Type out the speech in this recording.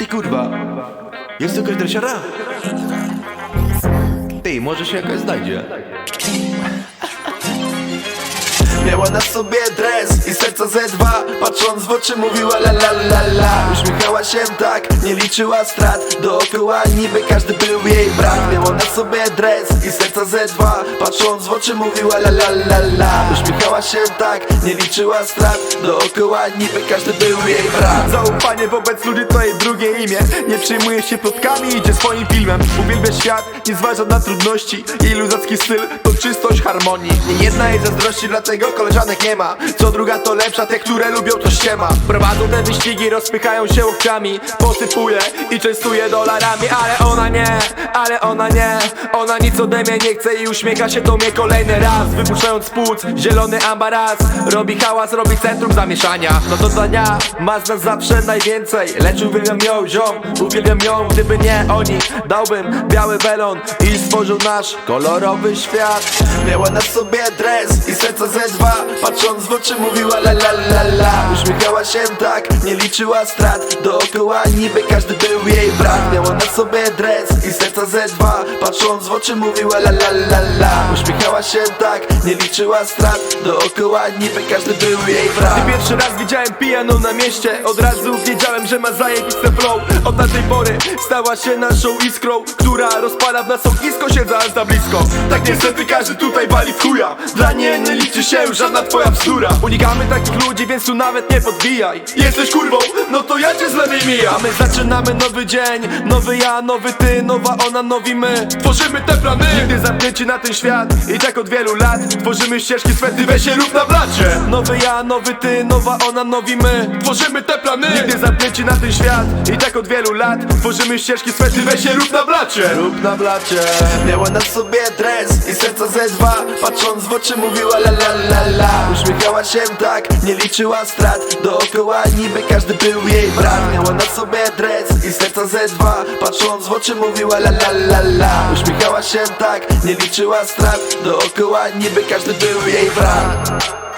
Ty kurwa, jest tu jakaś? Ty, może się jakaś znajdzie. Miała na sobie dres i serca ze dwa Patrząc w oczy mówiła la la la la Uśmiechała się tak, nie liczyła strat. Dookoła niby każdy był jej brat. Miała na sobie dres i serca ze dwa. Patrząc w oczy mówiła la la la la. Uśmiechała się tak, nie liczyła strat. Dookoła niby każdy był jej brat. Zaufanie wobec ludzi to jej drugie imię. Nie przejmuje się plotkami, idzie swoim filmem. Uwielbia świat, nie zważa na trudności. Jej luzacki styl to czystość harmonii. Nie jedna jej zazdrości, dlatego koleżanek nie ma. Co druga to lepsza, te, które lubią to ściema. Prowadzą te wyścigi, rozpychają się łokciami Posypuje i częstuje dolarami Ale ona nie, ale ona nie Ona nic ode mnie nie chce i uśmiecha się do mnie kolejny raz Wypuszczając płuc, zielony ambaraz Robi hałas, robi centrum zamieszania. No to za dnia, ma z nas zawsze najwięcej Lecz uwielbiam ją, ziom, uwielbiam ją Gdyby nie oni, dałbym biały belon I stworzył nasz kolorowy świat. Miała na sobie dres i serca ze dwa Patrząc w oczy mówiła la la la la. Uśmiechała się tak, nie liczyła strat Dookoła niby każdy był jej brat. Miała na sobie dres i serca ze dwa. Patrząc w oczy mówiła la la la la. Uśmiechała się tak, nie liczyła strat. Dookoła niby każdy był jej brat. Gdy pierwszy raz widziałem pijaną na mieście Od razu wiedziałem, że ma zajebiste flow. Od tamtej pory stała się naszą iskrą Która rozpala w nas ognisko siedząc za blisko. Tak niestety każdy tutaj wali w chuja. Dla niej nie liczy się żadna twoja bzdura. Unikamy takich ludzi, więc tu nawet nie podbijaj. Jesteś kurwą, no to ja cię z lewej mijam my zaczynamy nowy dzień. Nowy ja, nowy ty, nowa ona, nowi my. Tworzymy te plany. Nigdy zamknięci na ten świat. I tak od wielu lat Tworzymy ścieżki swety, weź się rób na blacie. Nowy ja, nowy ty, nowa ona, nowi my. Tworzymy te plany. Nigdy zamknięci na ten świat. I tak od wielu lat Tworzymy ścieżki swety, weź się rób na blacie. Rób na blacie. Miała na sobie dres i serca ze dwa. Patrząc w oczy mówiła la la la la. Uśmiechała się tak, nie liczyła strat. Dookoła niby każdy był jej brat Miała na sobie dres i serca ze dwa. Patrząc w oczy mówiła la la la la. Uśmiechała się tak, nie liczyła strat. Dookoła niby każdy był jej brat